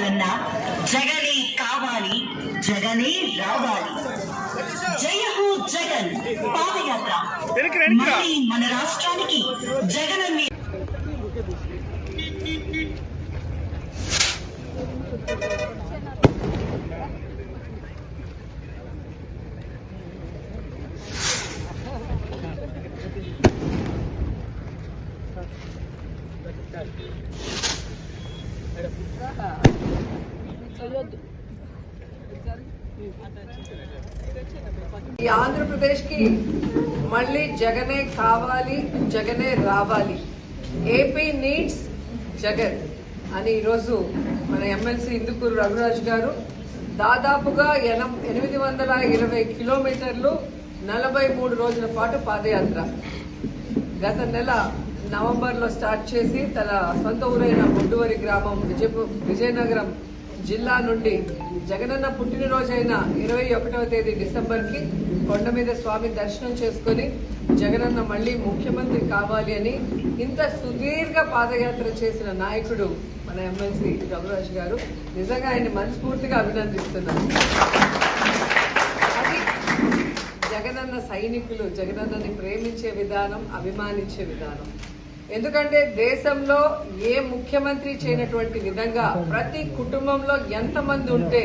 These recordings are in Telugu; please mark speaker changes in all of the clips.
Speaker 1: రావాలన్నా జగనే కావాలి జగనే రావాలి. జయ హో జగన్ పాదయాత్ర. మన రాష్ట్రానికి జగన్
Speaker 2: ఈ ఆంధ్రప్రదేశ్కి మళ్ళీ జగనే కావాలి జగనే రావాలి. ఏపీ నీడ్స్ జగన్ అని ఈరోజు మన ఎమ్మెల్సీ ఇందుకూరు రఘురాజ్ గారు దాదాపుగా ఎనం ఎనిమిది వందల ఇరవై కిలోమీటర్లు నలభై మూడు రోజుల పాటు పాదయాత్ర. గత నెల నవంబర్లో స్టార్ట్ చేసి తన సొంత ఊరైన ముడ్డువరి గ్రామం విజయపు విజయనగరం జిల్లా నుండి జగనన్న పుట్టినరోజైన ఇరవై ఒకటవ తేదీ డిసెంబర్కి కొండ మీద స్వామి దర్శనం చేసుకుని జగనన్న మళ్ళీ ముఖ్యమంత్రి కావాలి అని ఇంత సుదీర్ఘ పాదయాత్ర చేసిన నాయకుడు మన ఎమ్మెల్సీ రఘురాజ్ గారు. నిజంగా ఆయన మనస్ఫూర్తిగా అభినందిస్తున్నాను. అది జగనన్న సైనికులు జగనన్నని ప్రేమించే విధానం అభిమానించే విధానం. ఎందుకంటే దేశంలో ఏ ముఖ్యమంత్రి చేయనటువంటి విధంగా ప్రతి కుటుంబంలో ఎంతమంది ఉంటే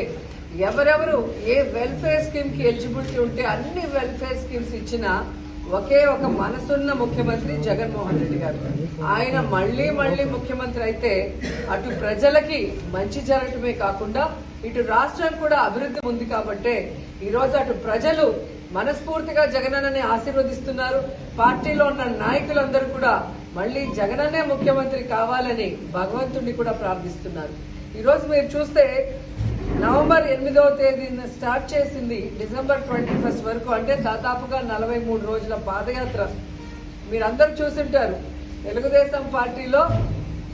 Speaker 2: ఎవరెవరు ఏ వెల్ఫేర్ స్కీమ్కి ఎలిజిబిలిటీ ఉంటే అన్ని వెల్ఫేర్ స్కీమ్స్ ఇచ్చిన ఒకే ఒక మనసున్న ముఖ్యమంత్రి జగన్మోహన్ రెడ్డి గారు. ఆయన మళ్ళీ మళ్ళీ ముఖ్యమంత్రి అయితే అటు ప్రజలకి మంచి జరగటమే కాకుండా ఇటు రాష్ట్రం కూడా అభివృద్ధి ఉంది కాబట్టి ఈ రోజు అటు ప్రజలు మనస్ఫూర్తిగా జగనన్నని ఆశీర్వదిస్తున్నారు. పార్టీలో ఉన్న నాయకులందరూ కూడా మళ్ళీ జగనన్నే ముఖ్యమంత్రి కావాలని భగవంతుడిని కూడా ప్రార్థిస్తున్నారు. ఈరోజు మీరు చూస్తే నవంబర్ ఎనిమిదవ తేదీన స్టార్ట్ చేసింది డిసెంబర్ ట్వంటీ ఫస్ట్ వరకు అంటే దాదాపుగా నలభై మూడు రోజుల పాదయాత్ర. మీరందరూ చూసింటారు తెలుగుదేశం పార్టీలో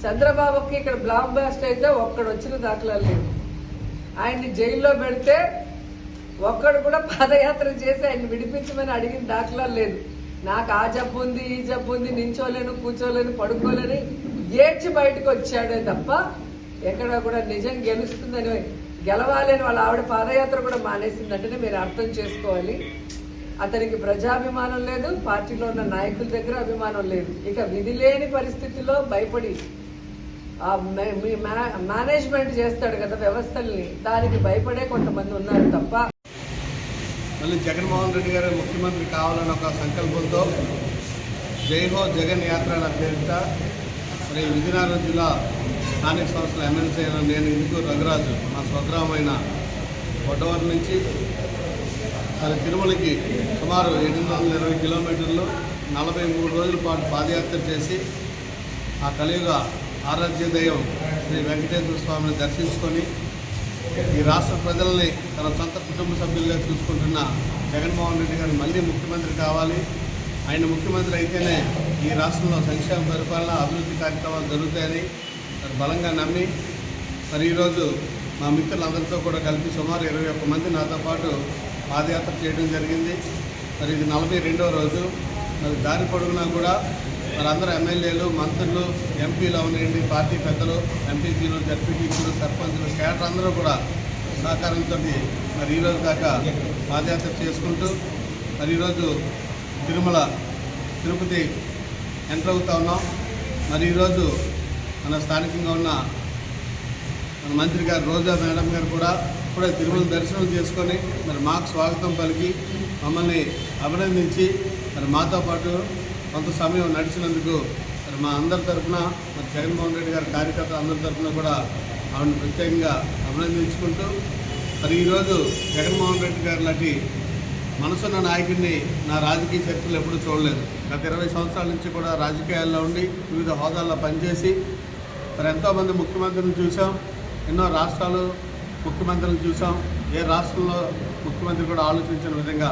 Speaker 2: చంద్రబాబుకి ఇక్కడ బ్లాక్ బాస్ట్ అయితే ఒక్కడు వచ్చిన దాఖలాలు లేవు. ఆయన్ని జైల్లో పెడితే ఒక్కడు కూడా పాదయాత్ర చేసి ఆయన విడిపించమని అడిగిన దాఖలాలు లేదు. నాకు ఆ జబ్బు ఉంది ఈ జబ్బు ఉంది నించోలేను కూర్చోలేను పడుకోలేని. ఏడ్చి బయటకు వచ్చాడే తప్ప ఎక్కడ కూడా నిజం గెలుస్తుందని గెలవాలని వాళ్ళ ఆవిడ పాదయాత్ర కూడా మానేసిందంటేనే మీరు అర్థం చేసుకోవాలి. అతనికి ప్రజాభిమానం లేదు పార్టీలో ఉన్న నాయకుల దగ్గర అభిమానం లేదు. ఇక విధి లేని పరిస్థితిలో భయపడి మే- మీ మేనేజ్మెంట్ చేస్తాడు కదా వ్యవస్థల్ని దానికి భయపడే కొంతమంది ఉన్నారు తప్ప
Speaker 3: మళ్ళీ జగన్మోహన్ రెడ్డి గారు ముఖ్యమంత్రి కావాలని ఒక సంకల్పంతో జై హో జగన్ యాత్ర అనే పేరిట మరి విజయనగరం జిల్లా స్థానిక సంస్థల ఎమ్మెల్సీ అయిన నేను ఇందుకు రఘురాజు మా స్వగ్రామైన వడ్డవరం నుంచి మరి తిరుమలకి సుమారు ఎనిమిది వందల ఇరవై కిలోమీటర్లు నలభై మూడు రోజుల పాటు పాదయాత్ర చేసి ఆ కలియుగ ఆరాధ్య దైవం శ్రీ వెంకటేశ్వర స్వామిని దర్శించుకొని ఈ రాష్ట్ర ప్రజల్ని తన సొంత కుటుంబ సభ్యులుగా చూసుకుంటున్న జగన్మోహన్ రెడ్డి గారు మళ్ళీ ముఖ్యమంత్రి కావాలి. ఆయన ముఖ్యమంత్రి అయితేనే ఈ రాష్ట్రంలో సంక్షేమ పరిపాలన అభివృద్ధి కార్యక్రమాలు జరుగుతాయని బలంగా నమ్మి మరి ఈరోజు మా మిత్రులందరితో కూడా కలిపి సుమారు ఇరవై ఒక్క మంది నాతో పాటు పాదయాత్ర చేయడం జరిగింది. మరి ఇది నలభై రెండవ రోజు. మరి దారి పొడుగునా కూడా మరి ఎమ్మెల్యేలు మంత్రులు ఎంపీలు అవనండి పార్టీ పెద్దలు ఎంపీసీలు జడ్పీటీసీలు సర్పంచులు కేటర్ అందరూ కూడా సహకారంతో మరి ఈరోజు దాకా పాదయాత్ర చేసుకుంటూ మరి ఈరోజు తిరుమల తిరుపతి ఎంటర్ అవుతా ఉన్నాం. మరి ఈరోజు మన స్థానికంగా ఉన్న మన మంత్రి గారు రోజా మేడం గారు కూడా ఇప్పుడే తిరుమల దర్శనం చేసుకొని మరి మాకు స్వాగతం పలికి మమ్మల్ని అభినందించి మరి మాతో పాటు కొంత సమయం నడిచినందుకు మరి మా అందరి తరఫున మరి జగన్మోహన్ రెడ్డి గారి కార్యకర్తలు అందరి తరఫున కూడా ఆవిడని ప్రత్యేకంగా అభినందించుకుంటూ మరి ఈరోజు జగన్మోహన్ రెడ్డి గారి లాంటి మనసున్న నాయకుడిని నా రాజకీయ చరిత్రలు ఎప్పుడూ చూడలేదు. గత ఇరవై సంవత్సరాల నుంచి కూడా రాజకీయాల్లో ఉండి వివిధ హోదాల్లో పనిచేసి మరి ఎంతోమంది ముఖ్యమంత్రులను చూసాం ఎన్నో రాష్ట్రాలు ముఖ్యమంత్రులను చూసాం ఏ రాష్ట్రంలో ముఖ్యమంత్రి కూడా ఆలోచించిన విధంగా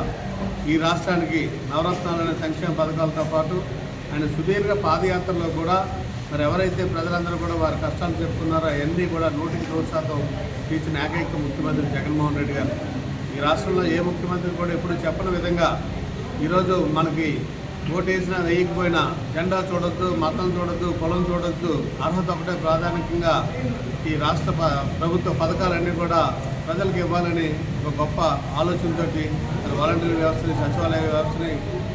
Speaker 3: ఈ రాష్ట్రానికి నవరత్నాలనే సంక్షేమ పథకాలతో పాటు ఆయన సుదీర్ఘ పాదయాత్రలో కూడా మరి ఎవరైతే ప్రజలందరూ కూడా వారి కష్టాలు చెప్పుకున్నారో అవన్నీ కూడా నూటికి నూరు శాతం తీర్చిన ఏకైక ముఖ్యమంత్రి జగన్మోహన్ రెడ్డి గారు. ఈ రాష్ట్రంలో ఏ ముఖ్యమంత్రి కూడా ఎప్పుడు చెప్పని విధంగా ఈరోజు మనకి ఓటేసినా వేయకపోయినా జెండా చూడొద్దు మతం చూడొద్దు కులం చూడొద్దు అర్హత ఒకటే ప్రాధాన్యంగా ఈ రాష్ట్ర ప- ప్రభుత్వ పథకాలన్నీ కూడా ప్రజలకు ఇవ్వాలని ఒక గొప్ప ఆలోచనతోటి మరి వాలంటీర్ వ్యవస్థని సచివాలయ వ్యవస్థని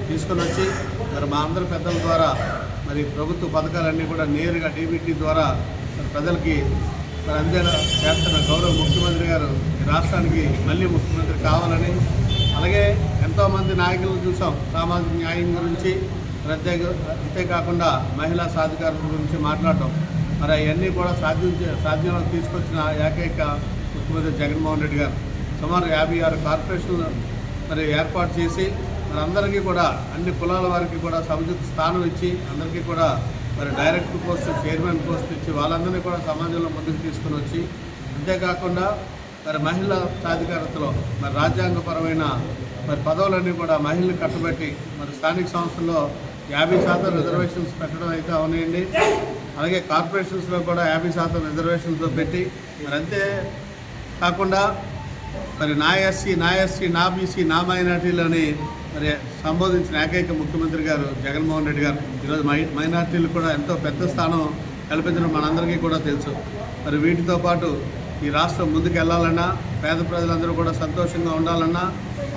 Speaker 3: తీసుకొని వచ్చి మరి మా అందరి పెద్దల ద్వారా మరి ప్రభుత్వ పథకాలన్నీ కూడా నేరుగా డీబీటీ ద్వారా ప్రజలకి మరి అందేలా చేస్తున్న గౌరవ ముఖ్యమంత్రి గారు రాష్ట్రానికి మళ్ళీ ముఖ్యమంత్రి కావాలని అలాగే ఎంతోమంది నాయకులను చూసాం. సామాజిక న్యాయం గురించి ప్రత్యేక అంతేకాకుండా మహిళా సాధికారత గురించి మాట్లాడటం. మరి అవన్నీ కూడా సాధ్యం సాధ్యంలో తీసుకొచ్చిన ఏకైక ముఖ్యమంత్రి జగన్మోహన్ రెడ్డి గారు సుమారు యాభై ఆరు కార్పొరేషన్లు మరి ఏర్పాటు చేసి మరి అందరికీ కూడా అన్ని కులాల వారికి కూడా సముచిత స్థానం ఇచ్చి అందరికీ కూడా మరి డైరెక్టర్ పోస్ట్ చైర్మన్ పోస్ట్ ఇచ్చి వాళ్ళందరినీ కూడా సమాజంలో ముందుకు తీసుకుని వచ్చి అంతేకాకుండా మరి మహిళా సాధికారతలో మరి రాజ్యాంగపరమైన మరి పదవులన్నీ కూడా మహిళలు కట్టబెట్టి మరి స్థానిక సంస్థల్లో యాభై శాతం రిజర్వేషన్స్ పెట్టడం అయితే అవునండి. అలాగే కార్పొరేషన్స్లో కూడా యాభై శాతం రిజర్వేషన్స్తో పెట్టి మరి అంతే కాకుండా మరి నా ఎస్సీ నా ఎస్సీ నా బీసీ నా మైనార్టీలని మరి సంబోధించిన ఏకైక ముఖ్యమంత్రి గారు జగన్మోహన్ రెడ్డి గారు. ఈరోజు మై మైనార్టీలు కూడా ఎంతో పెద్ద స్థానం కల్పించడం మనందరికీ కూడా తెలుసు. మరి వీటితో పాటు ఈ రాష్ట్రం ముందుకు వెళ్ళాలన్నా పేద ప్రజలందరూ కూడా సంతోషంగా ఉండాలన్నా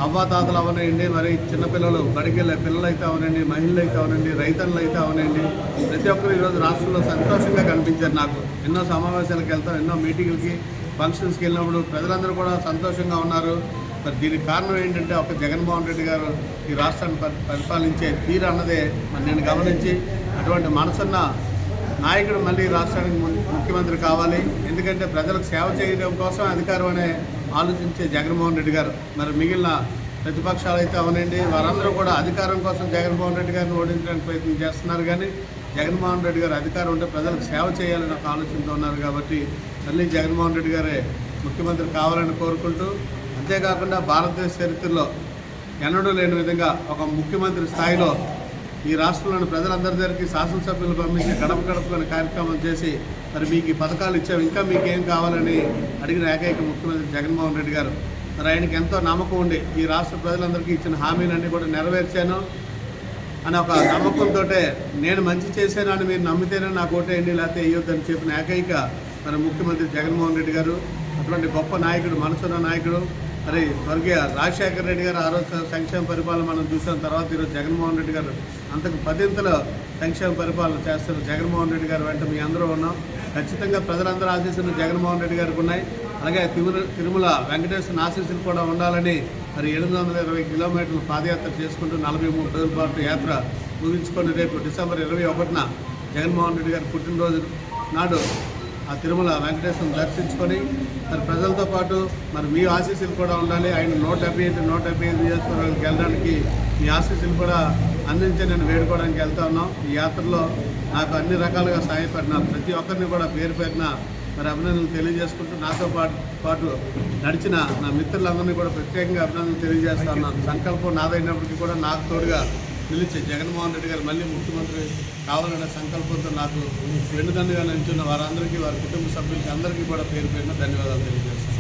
Speaker 3: అవ్వాతాతలు అవనండి మరి చిన్నపిల్లలు బడికెళ్ళే పిల్లలు అయితే అవనండి మహిళలు అయితే అవనండి రైతన్నులు అయితే అవనండి ప్రతి ఒక్కరు ఈరోజు రాష్ట్రంలో సంతోషంగా కనిపించారు నాకు. ఎన్నో సమావేశాలకు వెళ్తాం ఎన్నో మీటింగులకి ఫంక్షన్స్కి వెళ్ళినప్పుడు ప్రజలందరూ కూడా సంతోషంగా ఉన్నారు. మరి దీనికి కారణం ఏంటంటే ఒక జగన్మోహన్ రెడ్డి గారు ఈ రాష్ట్రాన్ని పరి- పరిపాలించే తీరు అన్నదే మరి నేను గమనించి అటువంటి మనసున్న నాయకుడు మళ్ళీ రాష్ట్రానికి ము- ముఖ్యమంత్రి కావాలి. ఎందుకంటే ప్రజలకు సేవ చేయడం కోసం అధికారం అనే ఆలోచించే జగన్మోహన్ రెడ్డి గారు. మరి మిగిలిన ప్రతిపక్షాలు అయితే అవనండి. వారందరూ కూడా అధికారం కోసం జగన్మోహన్ రెడ్డి గారిని ఓడించడానికి ప్రయత్నం చేస్తున్నారు కానీ జగన్మోహన్ రెడ్డి గారు అధికారం ఉంటే ప్రజలకు సేవ చేయాలని ఒక ఆలోచనతో ఉన్నారు కాబట్టి మళ్ళీ జగన్మోహన్ రెడ్డి గారే ముఖ్యమంత్రి కావాలని కోరుకుంటూ అంతేకాకుండా భారతదేశ చరిత్రలో ఎన్నడూ లేని విధంగా ఒక ముఖ్యమంత్రి స్థాయిలో ఈ రాష్ట్రంలోని ప్రజలందరి దగ్గరికి శాసనసభ్యులు పంపించి గడప గడపని కార్యక్రమం చేసి మరి మీకు ఈ పథకాలు ఇచ్చాము ఇంకా మీకు ఏం కావాలని అడిగిన ఏకైక ముఖ్యమంత్రి జగన్మోహన్ రెడ్డి గారు. మరి ఆయనకి ఎంతో నమ్మకం ఉండి ఈ రాష్ట్ర ప్రజలందరికీ ఇచ్చిన హామీలన్నీ కూడా నెరవేర్చాను. అని ఒక నమ్మకంతో నేను మంచి చేశానని మీరు నమ్మితేనే నాకు ఓటేయండి లేకపోతే వేయొద్దని చెప్పిన ఏకైక మన ముఖ్యమంత్రి జగన్మోహన్ రెడ్డి గారు అటువంటి గొప్ప నాయకుడు మనసున్న నాయకుడు మరి స్వర్గీయ రాజశేఖర రెడ్డి గారు ఆ రోజు సంక్షేమ పరిపాలన మనం చూసిన తర్వాత ఈరోజు జగన్మోహన్ రెడ్డి గారు అంతకు పదింతల సంక్షేమ పరిపాలన చేస్తున్న జగన్మోహన్ రెడ్డి గారు వెంట మీ అందరూ ఉన్నాం. ఖచ్చితంగా ప్రజలందరూ ఆశీస్సులు జగన్మోహన్ రెడ్డి గారికి ఉన్నాయి. అలాగే తిరుమల తిరుమల వెంకటేశ్వర ఆశీస్సులు కూడా ఉండాలని మరి ఎనిమిది వందల ఇరవై కిలోమీటర్లు పాదయాత్ర చేసుకుంటూ నలభై మూడు రోజుల పాటు యాత్ర ముగించుకొని రేపు డిసెంబర్ ఇరవై ఒకటిన జగన్మోహన్ రెడ్డి గారి పుట్టినరోజు నాడు ఆ తిరుమల వెంకటేశ్వరం దర్శించుకొని మరి ప్రజలతో పాటు మరి మీ ఆశీస్సులు కూడా ఉండాలి. ఆయన నూట డెబ్బై ఐదు నూట డెబ్బై ఐదు నియోజకవర్గాలకు వెళ్ళడానికి మీ ఆశీస్సులు కూడా అందించి నేను వేడుకోవడానికి వెళ్తా ఉన్నాం. ఈ యాత్రలో నాకు అన్ని రకాలుగా సహాయపడిన ప్రతి ఒక్కరిని కూడా పేరు పెట్టిన మరి అభినందనలు తెలియజేసుకుంటూ నాతో పాటు పాటు నడిచిన నా మిత్రులందరినీ కూడా ప్రత్యేకంగా అభినందనలు తెలియజేస్తా ఉన్నాను. సంకల్పం నాదైనప్పటికీ కూడా నాకు తోడుగా నిలిచి జగన్మోహన్ రెడ్డి గారు మళ్ళీ ముఖ్యమంత్రి కావాలనే సంకల్పంతో నాకు వెన్నుదన్నుగా నిల్చున్న వారందరికీ వారి కుటుంబ సభ్యులకి అందరికీ కూడా పేరు పేరున ధన్యవాదాలు తెలియజేస్తాను